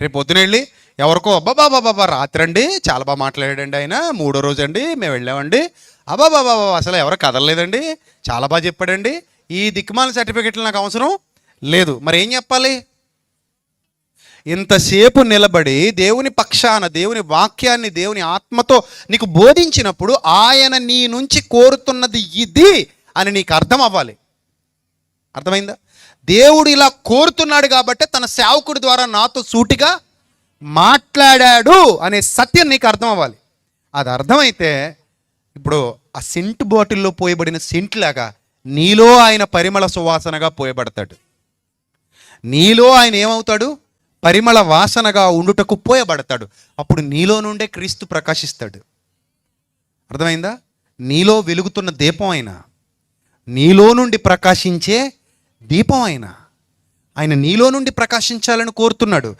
రేపు పొద్దున వెళ్ళి ఎవరికో అబ్బాబా బాబా రాత్రి అండి చాలా బాగా మాట్లాడాడండి ఆయన. మూడో రోజు అండి మేము వెళ్ళామండి. అబ్బాబా అసలు ఎవరు కదలలేదండి చాలా బాగా చెప్పాడండి. ఈ దిక్కుమాల సర్టిఫికెట్లు నాకు అవసరం లేదు. మరి ఏం చెప్పాలి? ఇంతసేపు నిలబడి దేవుని పక్షాన దేవుని వాక్యాన్ని దేవుని ఆత్మతో నీకు బోధించినప్పుడు ఆయన నీ నుంచి కోరుతున్నది ఇది అని నీకు అర్థం అవ్వాలి. అర్థమైందా? దేవుడు ఇలా కోరుతున్నాడు కాబట్టి తన సేవకుడి ద్వారా నాతో సూటిగా మాట్లాడాడు అనే సత్యం నీకు అర్థం అవ్వాలి అది అర్థమైతే ఇప్పుడు ఆ సెంట్ బాటిల్లో పోయబడిన సెంట్ లాగా నీలో ఆయన పరిమళ సువాసనగా పోయబడతాడు. నీలో ఆయన ఏమవుతాడు? పరిమళ వాసనగా ఉండుటకు పోయబడతాడు. అప్పుడు నీలో నుండే క్రీస్తు ప్రకాశిస్తాడు. అర్థమైందా? నీలో వెలుగుతున్న దీపం అయినా నీలో నుండి ప్రకాశించే దీపం ఆయన ఆయన నీలో నుండి ప్రకాశించాలని కోరుతున్నాడు.